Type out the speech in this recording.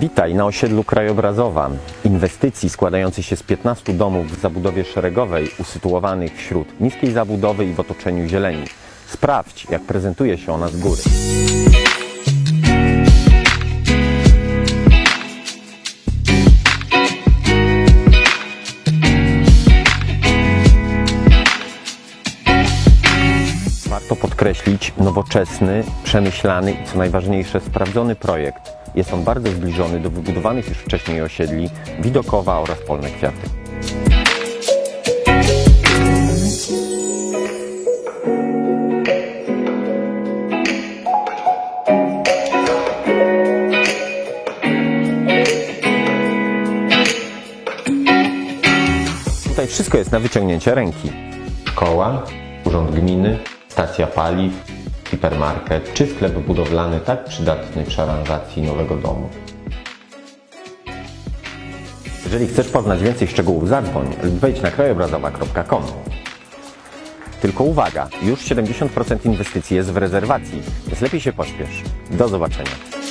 Witaj na osiedlu Krajobrazowa. Inwestycji składającej się z 15 domów w zabudowie szeregowej, usytuowanych wśród niskiej zabudowy i w otoczeniu zieleni. Sprawdź, jak prezentuje się ona z góry. Warto podkreślić nowoczesny, przemyślany i co najważniejsze sprawdzony projekt. Jest on bardzo zbliżony do wybudowanych już wcześniej osiedli Widokowa oraz Polne Kwiaty. Tutaj wszystko jest na wyciągnięcie ręki. Szkoła, urząd gminy, stacja paliw, hipermarket czy sklep budowlany tak przydatny przy aranżacji nowego domu. Jeżeli chcesz poznać więcej szczegółów, zadzwoń lub wejdź na krajobrazowa.com. Tylko uwaga, już 70% inwestycji jest w rezerwacji, więc lepiej się pośpiesz. Do zobaczenia.